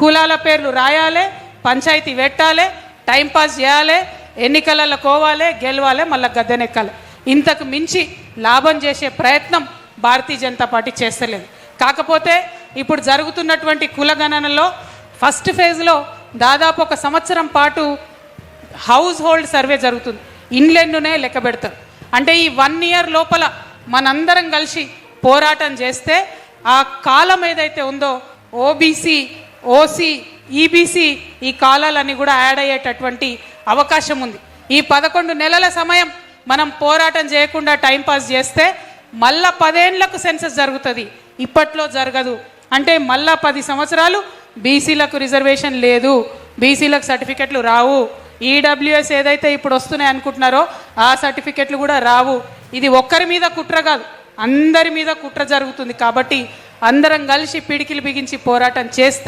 కులాల పేర్లు రాయాలి పంచాయతీ పెట్టాలి టైంపాస్ చేయాలి ఎన్నికలలో కోవాలి గెలవాలి మళ్ళీ గద్దెనెక్కాలి. ఇంతకు మించి లాభం చేసే ప్రయత్నం భారతీయ జనతా పార్టీ చేస్తలేదు. కాకపోతే ఇప్పుడు జరుగుతున్నటువంటి కులగణనలో ఫస్ట్ ఫేజ్లో దాదాపు ఒక సంవత్సరం పాటు హౌస్ హోల్డ్ సర్వే జరుగుతుంది. ఇన్లెండ్నే లెక్క పెడతారు. అంటే ఈ వన్ ఇయర్ లోపల మనందరం కలిసి పోరాటం చేస్తే ఆ కాలం ఏదైతే ఉందో ఓబీసీ ఓసీ ఈబీసీ ఈ కాలాలన్నీ కూడా యాడ్ అయ్యేటటువంటి అవకాశం ఉంది. ఈ పదకొండు నెలల సమయం మనం పోరాటం చేయకుండా టైంపాస్ చేస్తే మళ్ళా పదేండ్లకు సెన్సస్ జరుగుతుంది. ఇప్పట్లో జరగదు. అంటే మళ్ళా పది సంవత్సరాలు బీసీలకు రిజర్వేషన్ లేదు. బీసీలకు సర్టిఫికెట్లు రావు. ఈడబ్ల్యూఎస్ ఏదైతే ఇప్పుడు వస్తున్నాయి అనుకుంటున్నారో ఆ సర్టిఫికెట్లు కూడా రావు. ఇది ఒక్కరి మీద కుట్ర కాదు. అందరి మీద కుట్ర జరుగుతుంది కాబట్టి అందరం కలిసి పిడికిలు బిగించి పోరాటం చేస్తే